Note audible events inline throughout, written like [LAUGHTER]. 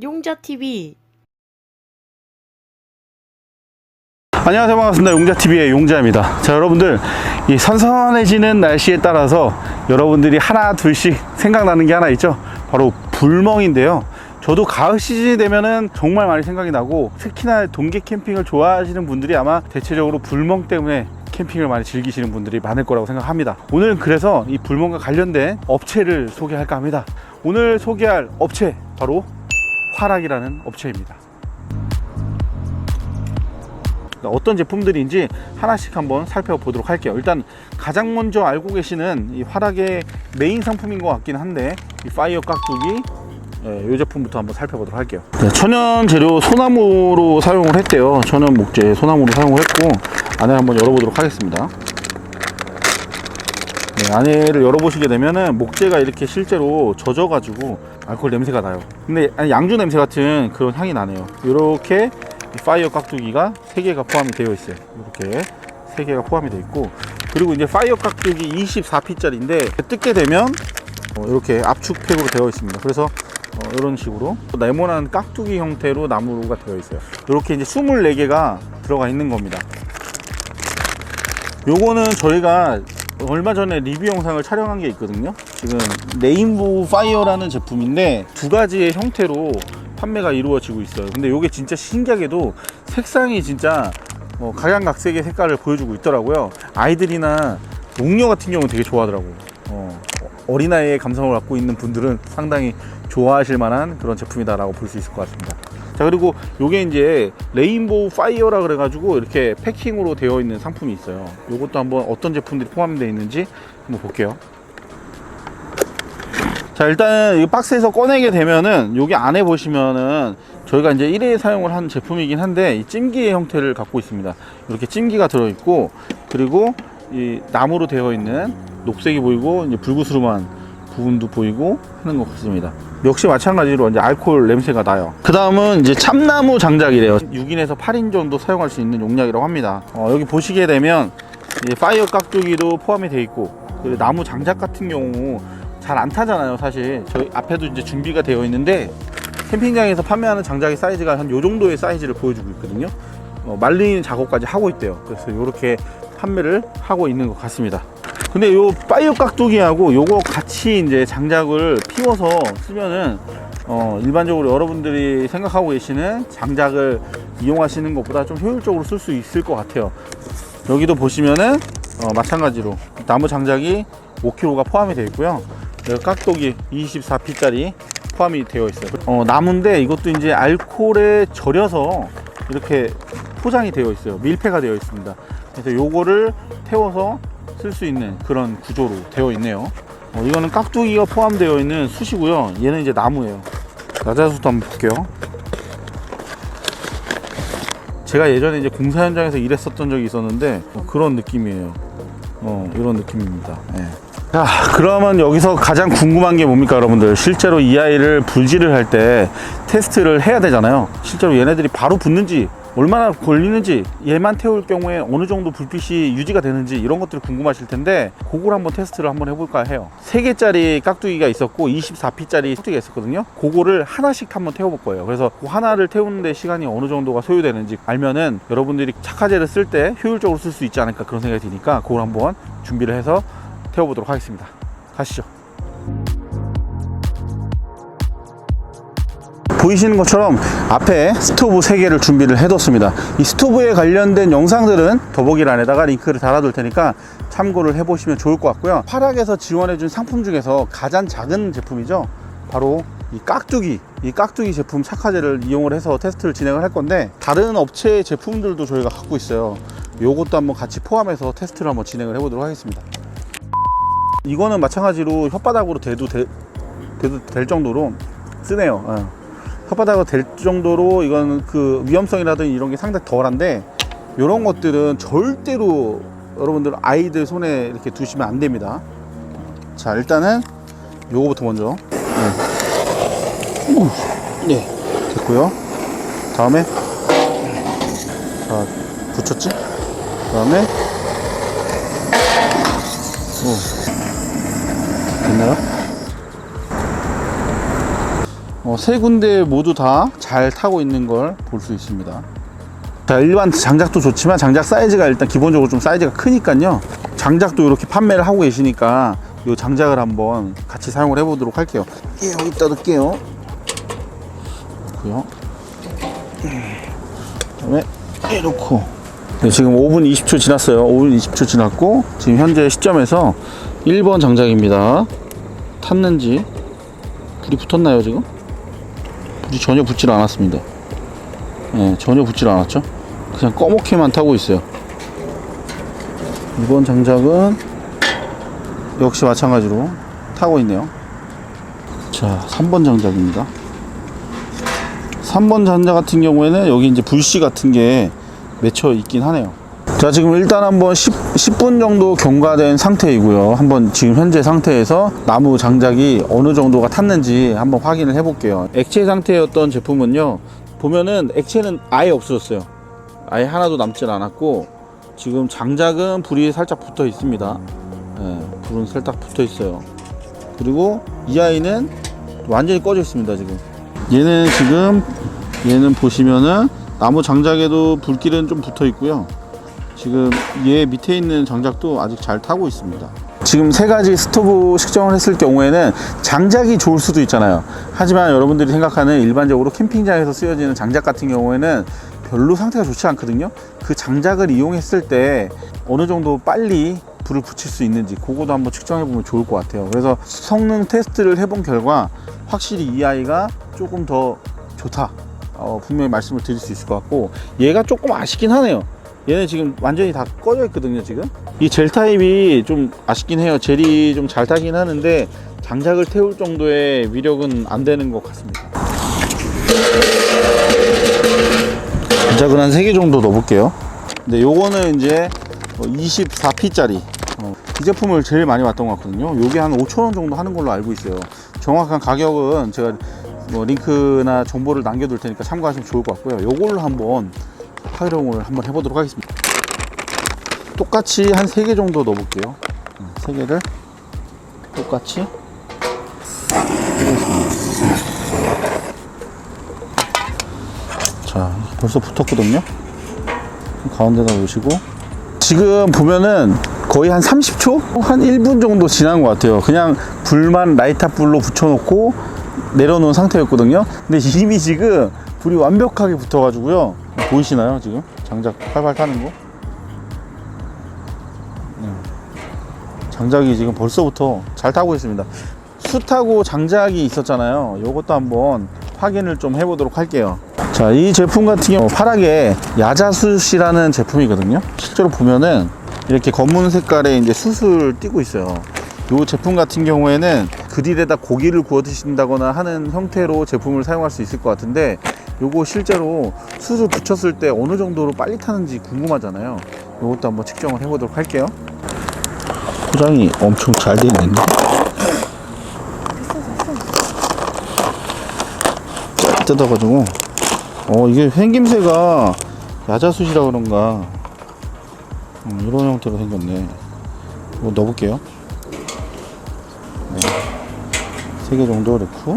용자TV 안녕하세요. 반갑습니다. 용자TV의 용자입니다. 자 여러분들 이 선선해지는 날씨에 따라서 여러분들이 하나 둘씩 생각나는 게 하나 있죠? 바로 불멍인데요. 저도 가을 시즌이 되면은 정말 많이 생각이 나고 특히나 동계 캠핑을 좋아하시는 분들이 아마 대체적으로 불멍 때문에 캠핑을 많이 즐기시는 분들이 많을 거라고 생각합니다. 오늘은 그래서 이 불멍과 관련된 업체를 소개할까 합니다. 오늘 소개할 업체 바로 화락이라는 업체입니다 어떤 제품들인지 하나씩 한번 살펴보도록 할게요. 일단 가장 먼저 알고 계시는 이 화락의 메인 상품인 것 같긴 한데 이 파이어 깍두기 예, 이 제품부터 한번 살펴보도록 할게요. 네, 천연 재료 소나무로 사용을 했대요. 천연 목재 소나무로 사용을 했고 안에 한번 열어보도록 하겠습니다. 네, 안에를 열어보시게 되면은 목재가 이렇게 실제로 젖어가지고 알코올 냄새가 나요. 근데 양주 냄새 같은 그런 향이 나네요. 이렇게 이 파이어 깍두기가 3개가 포함이 되어 있어요. 이렇게 3개가 포함이 되어 있고 그리고 이제 파이어 깍두기 24P짜리인데 뜯게 되면 어, 이렇게 압축팩으로 되어 있습니다. 그래서 어, 이런 식으로 네모난 깍두기 형태로 나무가 되어 있어요. 이렇게 이제 24개가 들어가 있는 겁니다. 요거는 저희가 얼마 전에 리뷰 영상을 촬영한 게 있거든요. 지금 레인보우 파이어라는 제품인데 두 가지의 형태로 판매가 이루어지고 있어요. 근데 요게 진짜 신기하게도 색상이 진짜 어, 각양각색의 색깔을 보여주고 있더라고요. 아이들이나 농녀 같은 경우는 되게 좋아하더라고요. 어, 어린아이의 감성을 갖고 있는 분들은 상당히 좋아하실 만한 그런 제품이다라고 볼 수 있을 것 같습니다. 자 그리고 요게 이제 레인보우 파이어라 그래가지고 이렇게 패킹으로 되어 있는 상품이 있어요. 요것도 한번 어떤 제품들이 포함되어 있는지 한번 볼게요. 자 일단은 이 박스에서 꺼내게 되면은 여기 안에 보시면은 저희가 이제 1회 사용을 한 제품이긴 한데 이 찜기의 형태를 갖고 있습니다. 이렇게 찜기가 들어있고 그리고 이 나무로 되어 있는 녹색이 보이고 이제 불구스름한 부분도 보이고 하는 것 같습니다. 역시 마찬가지로 이제 알코올 냄새가 나요. 그 다음은 이제 참나무 장작이래요. 6인에서 8인 정도 사용할 수 있는 용량이라고 합니다. 어, 여기 보시게 되면 이제 파이어 깍두기도 포함이 되어 있고 나무 장작 같은 경우 잘 안 타잖아요 사실. 저희 앞에도 이제 준비가 되어 있는데 캠핑장에서 판매하는 장작의 사이즈가 한 요 정도의 사이즈를 보여주고 있거든요. 어, 말리는 작업까지 하고 있대요. 그래서 이렇게 판매를 하고 있는 것 같습니다. 근데 요 파이어 깍두기하고 요거 같이 이제 장작을 피워서 쓰면은 어, 일반적으로 여러분들이 생각하고 계시는 장작을 이용하시는 것보다 좀 효율적으로 쓸 수 있을 것 같아요. 여기도 보시면은 어, 마찬가지로 나무 장작이 5kg가 포함이 되어 있고요 깍두기 24P짜리 포함이 되어 있어요. 어, 나무인데 이것도 이제 알코올에 절여서 이렇게 포장이 되어 있어요. 밀폐가 되어 있습니다. 그래서 요거를 태워서 쓸 수 있는 그런 구조로 되어 있네요. 어, 이거는 깍두기가 포함되어 있는 숯이고요. 얘는 이제 나무예요. 나자수도 한번 볼게요. 제가 예전에 이제 공사 현장에서 일했었던 적이 있었는데 어, 그런 느낌이에요. 어, 이런 느낌입니다. 예. 자, 그러면 여기서 가장 궁금한 게 뭡니까, 여러분들? 실제로 이 아이를 불질을 할때 테스트를 해야 되잖아요. 실제로 얘네들이 바로 붙는지, 얼마나 걸리는지, 얘만 태울 경우에 어느 정도 불빛이 유지가 되는지 이런 것들이 궁금하실 텐데, 그걸 한번 테스트를 한번 해볼까 해요. 3개짜리 깍두기가 있었고, 24P짜리 깍두기가 있었거든요. 그거를 하나씩 한번 태워볼 거예요. 그래서 그 하나를 태우는데 시간이 어느 정도가 소요되는지 알면은 여러분들이 착화제를 쓸 때 효율적으로 쓸 수 있지 않을까 그런 생각이 드니까, 그걸 한번 준비를 해서 태워보도록 하겠습니다. 가시죠. 보이시는 것처럼 앞에 스토브 3개를 준비를 해뒀습니다. 이 스토브에 관련된 영상들은 더보기란에다가 링크를 달아둘 테니까 참고를 해보시면 좋을 것 같고요. 파락에서 지원해준 상품 중에서 가장 작은 제품이죠. 바로 이 깍두기, 이 깍두기 제품 착화제를 이용을 해서 테스트를 진행을 할 건데 다른 업체의 제품들도 저희가 갖고 있어요. 요것도 한번 같이 포함해서 테스트를 한번 진행을 해 보도록 하겠습니다. 이거는 마찬가지로 혓바닥으로 대도, 되, 대도 될 정도로 쓰네요. 어. 혓바닥으로 될 정도로 이건 그 위험성이라든지 이런 게 상당히 덜한데 이런 것들은 절대로 여러분들 아이들 손에 이렇게 두시면 안 됩니다. 자 일단은 요거부터 먼저 네, 오, 네. 됐고요. 다음에 자 붙였지? 다음에 오 됐나요? 어, 세 군데 모두 다 잘 타고 있는 걸 볼 수 있습니다. 자, 일반 장작도 좋지만 장작 사이즈가 일단 기본적으로 좀 사이즈가 크니까요. 장작도 이렇게 판매를 하고 계시니까 이 장작을 한번 같이 사용을 해보도록 할게요. 예, 여기다 넣을게요. 그고요. 그다음에 예, 놓고. 네, 지금 5분 20초 지났어요. 5분 20초 지났고 지금 현재 시점에서 1번 장작입니다. 탔는지 불이 붙었나요 지금? 불이 전혀 붙질 않았습니다. 예, 전혀 붙질 않았죠. 그냥 꺼멓게만 타고 있어요. 이번 장작은 역시 마찬가지로 타고 있네요. 자, 3번 장작입니다. 3번 장작 같은 경우에는 여기 이제 불씨 같은 게 맺혀 있긴 하네요. 자, 지금 일단 한번 10, 10 분 정도 경과된 상태이고요. 한번 지금 현재 상태에서 나무 장작이 어느 정도가 탔는지 한번 확인을 해 볼게요. 액체 상태였던 제품은요. 보면은 액체는 아예 없어졌어요. 아예 하나도 남질 않았고 지금 장작은 불이 살짝 붙어 있습니다. 예, 불은 살짝 붙어 있어요. 그리고 이 아이는 완전히 꺼져 있습니다. 지금 얘는 지금 얘는 보시면은 나무 장작에도 불길은 좀 붙어 있고요. 지금 얘 밑에 있는 장작도 아직 잘 타고 있습니다. 지금 세 가지 스토브 측정을 했을 경우에는 장작이 좋을 수도 있잖아요. 하지만 여러분들이 생각하는 일반적으로 캠핑장에서 쓰여지는 장작 같은 경우에는 별로 상태가 좋지 않거든요. 그 장작을 이용했을 때 어느 정도 빨리 불을 붙일 수 있는지 그거도 한번 측정해 보면 좋을 것 같아요. 그래서 성능 테스트를 해본 결과 확실히 이 아이가 조금 더 좋다. 어, 분명히 말씀을 드릴 수 있을 것 같고 얘가 조금 아쉽긴 하네요. 얘는 지금 완전히 다 꺼져 있거든요 지금? 이 젤 타입이 좀 아쉽긴 해요. 젤이 좀 잘 타긴 하는데 장작을 태울 정도의 위력은 안 되는 것 같습니다. 장작은 한 3개 정도 넣어볼게요. 근데 요거는 이제 24P짜리. 이 제품을 제일 많이 봤던 것 같거든요. 요게 한 5천원 정도 하는 걸로 알고 있어요. 정확한 가격은 제가 뭐 링크나 정보를 남겨둘 테니까 참고하시면 좋을 것 같고요. 요걸로 한번 활용을 한번 해보도록 하겠습니다. 똑같이 한 3개 정도 넣어볼게요. 3개를 똑같이 자, 벌써 붙었거든요. 가운데다 놓으시고 지금 보면은 거의 한 30초? 한 1분 정도 지난 것 같아요. 그냥 불만 라이터 불로 붙여놓고 내려놓은 상태였거든요. 근데 이미 지금 불이 완벽하게 붙어가지고요. 보이시나요, 지금? 장작 팔팔 타는 거? 네. 장작이 지금 벌써부터 잘 타고 있습니다. 숯하고 장작이 있었잖아요. 요것도 한번 확인을 좀 해보도록 할게요. 자, 이 제품 같은 경우 파랗게 야자숯이라는 제품이거든요. 실제로 보면은 이렇게 검은 색깔의 이제 숯을 띄고 있어요. 이 제품 같은 경우에는 그릴에다 고기를 구워 드신다거나 하는 형태로 제품을 사용할 수 있을 것 같은데 요거 실제로 숯을 붙였을 때 어느 정도로 빨리 타는지 궁금하잖아요. 요것도 한번 측정을 해보도록 할게요. 포장이 엄청 잘 돼 있는데. 쫙 뜯어가지고 어 이게 생김새가 야자숯이라 그런가 음, 이런 형태로 생겼네. 이거 넣어볼게요. 네. 세개 정도 넣고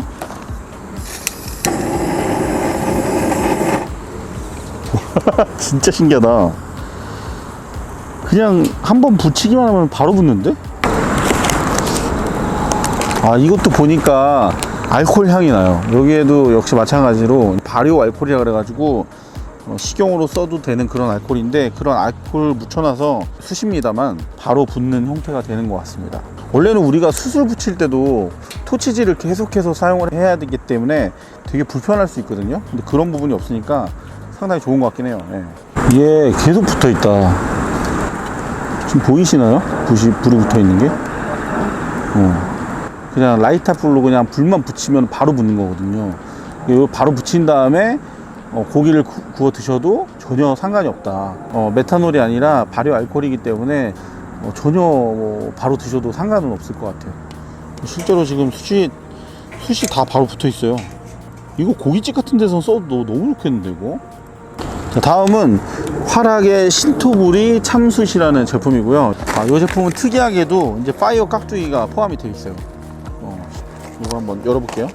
[LAUGHS] 진짜 신기하다. 그냥 한 번 붙이기만 하면 바로 붙는데? 아, 이것도 보니까 알코올 향이 나요. 여기에도 역시 마찬가지로 발효 알코올이라 그래가지고 어, 식용으로 써도 되는 그런 알코올인데 그런 알코올 묻혀놔서 숯입니다만 바로 붙는 형태가 되는 것 같습니다. 원래는 우리가 숯을 붙일 때도 토치질을 계속해서 사용을 해야 되기 때문에 되게 불편할 수 있거든요. 근데 그런 부분이 없으니까 상당히 좋은 것 같긴 해요. 예. 얘 계속 붙어 있다. 지금 보이시나요? 불이, 불이 붙어 있는 게? 어. 그냥 라이터 불로 그냥 불만 붙이면 바로 붙는 거거든요. 이거 바로 붙인 다음에 어, 고기를 구, 구워 드셔도 전혀 상관이 없다. 어, 메탄올이 아니라 발효 알코올이기 때문에 어, 전혀 뭐 바로 드셔도 상관은 없을 것 같아요. 실제로 지금 숯이 숯이 다 바로 붙어 있어요. 이거 고깃집 같은 데서 써도 너무 좋겠는데 이거. 자, 다음은 화락의 신토불이 참숯이라는 제품이고요. 아, 이 제품은 특이하게도 이제 파이어 깍두기가 포함이 되어 있어요. 어, 이거 한번 열어볼게요.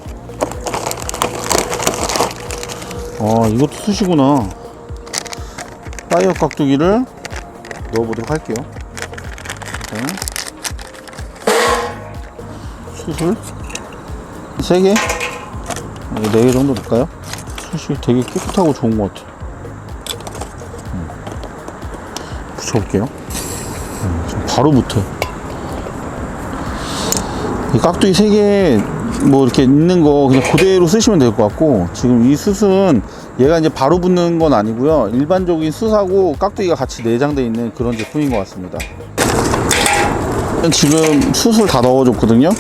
아 이것도 숯이구나 파이어 깍두기를 넣어보도록 할게요 숯을 3개 4개 정도 넣을까요? 숯이 되게 깨끗하고 좋은 것 같아요 붙여볼게요. 음, 바로 붙어요 이 깍두기 3개 뭐 이렇게 있는 거 그냥 그대로 쓰시면 될 것 같고 지금 이 숯은 얘가 이제 바로 붙는 건 아니고요. 일반적인 숯하고 깍두기가 같이 내장되어 있는 그런 제품인 것 같습니다. 지금 숯을 다 넣어줬거든요.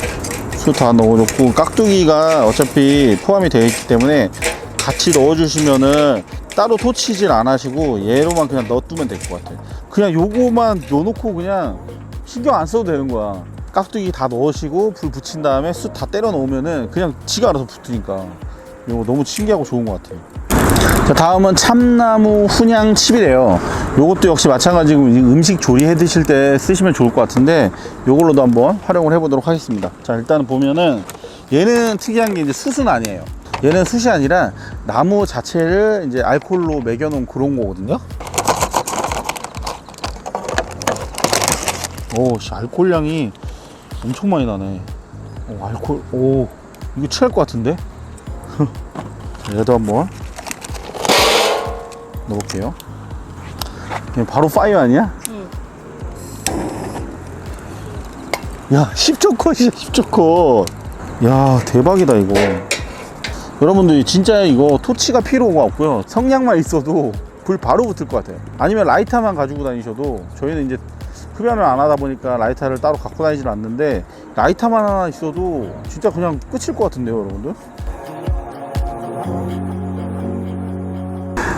숯 다 넣어줬고 깍두기가 어차피 포함이 되어 있기 때문에 같이 넣어주시면은 따로 토치질 안 하시고 얘로만 그냥 넣어두면 될 것 같아요 그냥 요거만 넣어놓고 그냥 신경 안 써도 되는 거야. 깍두기 다 넣으시고 불 붙인 다음에 숯 다 때려 넣으면은 그냥 지가 알아서 붙으니까. 이거 너무 신기하고 좋은 것 같아요. 자 다음은 참나무 훈양 칩이래요. 요것도 역시 마찬가지고 이 음식 조리해 드실 때 쓰시면 좋을 것 같은데 요걸로도 한번 활용을 해 보도록 하겠습니다. 자 일단 보면은 얘는 특이한 게 이제 숯은 아니에요 얘는 숯이 아니라 나무 자체를 이제 알코올로 매겨 놓은 그런 거거든요 오 씨, 알코올 향이 엄청 많이 나네 오 알코올 오 이거 취할 것 같은데 자, [LAUGHS] 얘도 한번. 그냥 바로 파이어 아니야? 야, 10초 컷이야, 10초 컷. 야, 대박이다, 이거. 여러분들, 진짜 이거 토치가 필요가 없고요. 성냥만 있어도 불 바로 붙을 것 같아요. 아니면 라이터만 가지고 다니셔도 저희는 이제 흡연을 안 하다 보니까 라이터를 따로 갖고 다니질 않는데 라이터만 하나 있어도 진짜 그냥 끝일 것 같은데요, 여러분들?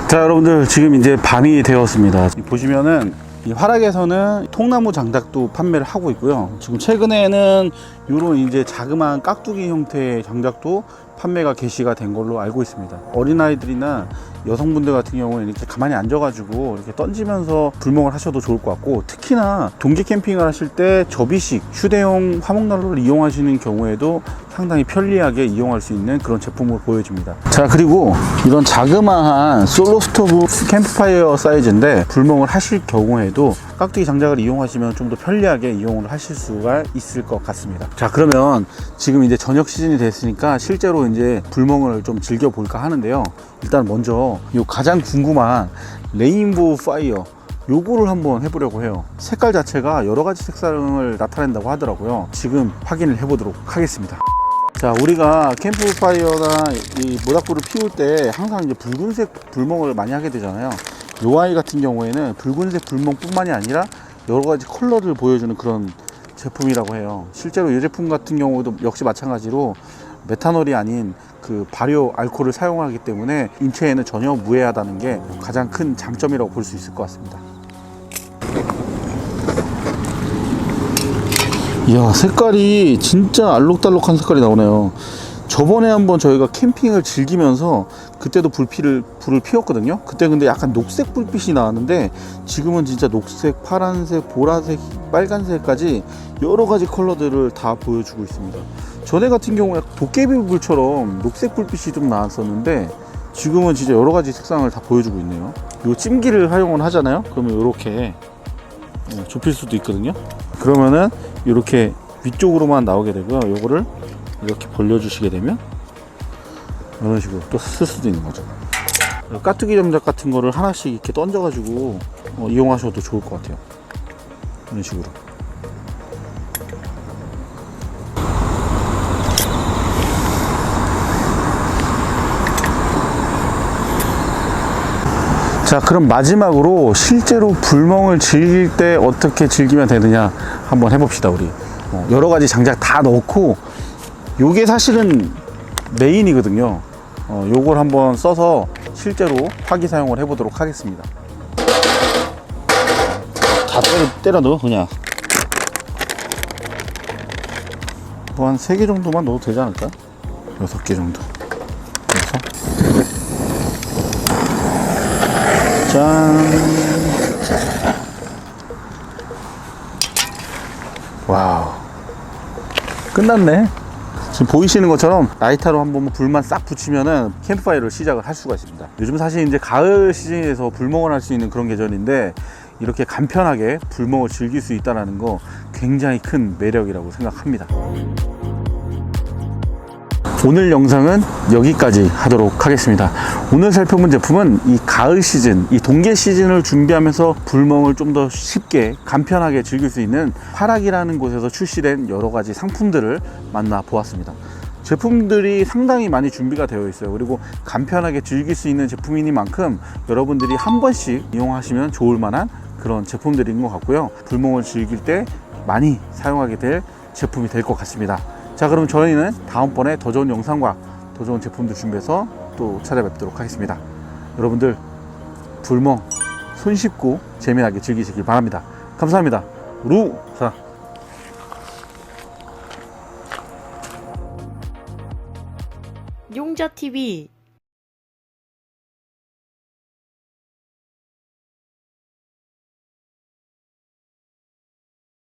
자 여러분들 지금 이제 밤이 되었습니다 보시면은 이 화락에서는 통나무 장작도 판매를 하고 있고요 지금 최근에는 이런 이제 자그마한 깍두기 형태의 장작도 판매가 개시가 된 걸로 알고 있습니다. 어린아이들이나 여성분들 같은 경우는 이렇게 가만히 앉아가지고 이렇게 던지면서 불멍을 하셔도 좋을 것 같고 특히나 동계 캠핑을 하실 때 접이식 휴대용 화목난로를 이용하시는 경우에도 상당히 편리하게 이용할 수 있는 그런 제품을 보여줍니다. 자 그리고 이런 자그마한 솔로 스토브 캠프파이어 사이즈인데 불멍을 하실 경우에도 깍두기 장작을 이용하시면 좀 더 편리하게 이용을 하실 수가 있을 것 같습니다. 자 그러면 지금 이제 저녁 시즌이 됐으니까 실제로 이제 불멍을 좀 즐겨 볼까 하는데요. 일단 먼저 요 가장 궁금한 레인보우 파이어 요거를 한번 해보려고 해요. 색깔 자체가 여러 가지 색상을 나타낸다고 하더라고요. 지금 확인을 해보도록 하겠습니다 자 우리가 캠프파이어나 이 모닥불을 피울 때 항상 이제 붉은색 불멍을 많이 하게 되잖아요. 요 아이 같은 경우에는 붉은색 불멍뿐만이 아니라 여러 가지 컬러를 보여주는 그런 제품이라고 해요. 실제로 이 제품 같은 경우도 역시 마찬가지로 메탄올이 아닌 그 발효 알코올을 사용하기 때문에 인체에는 전혀 무해하다는 게 가장 큰 장점이라고 볼 수 있을 것 같습니다 이야 색깔이 진짜 알록달록한 색깔이 나오네요. 저번에 한번 저희가 캠핑을 즐기면서 그때도 불피를 불을 피웠거든요? 그때 근데 약간 녹색 불빛이 나왔는데 지금은 진짜 녹색 파란색 보라색 빨간색까지 여러 가지 컬러들을 다 보여주고 있습니다. 전에 같은 경우에 도깨비 불처럼 녹색 불빛이 좀 나왔었는데 지금은 진짜 여러 가지 색상을 다 보여주고 있네요. 이 찜기를 활용을 하잖아요? 그러면 이렇게 예, 좁힐 수도 있거든요 그러면은 이렇게 위쪽으로만 나오게 되고요. 요거를 이렇게 벌려주시게 되면 이런 식으로 또 쓸 수도 있는 거죠. 까투기 장작 같은 거를 하나씩 이렇게 던져 가지고 어, 이용하셔도 좋을 것 같아요. 이런 식으로 자 그럼 마지막으로 실제로 불멍을 즐길 때 어떻게 즐기면 되느냐 한번 해봅시다 우리. 어, 여러 가지 장작 다 넣고 요게 사실은 메인이거든요. 어, 요걸 한번 써서 실제로 화기 사용을 해보도록 하겠습니다. 다 때려, 때려 넣어 그냥. 뭐 한 3개 정도만 넣어도 되지 않을까? 6개 정도 그래서 짠. 와우. 끝났네. 지금 보이시는 것처럼 라이터로 한번 불만 싹 붙이면은 캠프파이어를 시작을 할 수가 있습니다. 요즘 사실 이제 가을 시즌에서 불멍을 할 수 있는 그런 계절인데 이렇게 간편하게 불멍을 즐길 수 있다는 거 굉장히 큰 매력이라고 생각합니다. 오늘 영상은 여기까지 하도록 하겠습니다. 오늘 살펴본 제품은 이 가을 시즌, 이 동계 시즌을 준비하면서 불멍을 좀 더 쉽게 간편하게 즐길 수 있는 화락이라는 곳에서 출시된 여러 가지 상품들을 만나 보았습니다. 제품들이 상당히 많이 준비가 되어 있어요. 그리고 간편하게 즐길 수 있는 제품이니만큼 여러분들이 한 번씩 이용하시면 좋을 만한 그런 제품들인 것 같고요. 불멍을 즐길 때 많이 사용하게 될 제품이 될 것 같습니다. 자, 그럼 저희는 다음번에 더 좋은 영상과 더 좋은 제품들 준비해서 또 찾아뵙도록 하겠습니다. 여러분들 불멍 손쉽고 재미나게 즐기시길 바랍니다. 감사합니다. 루사 용자TV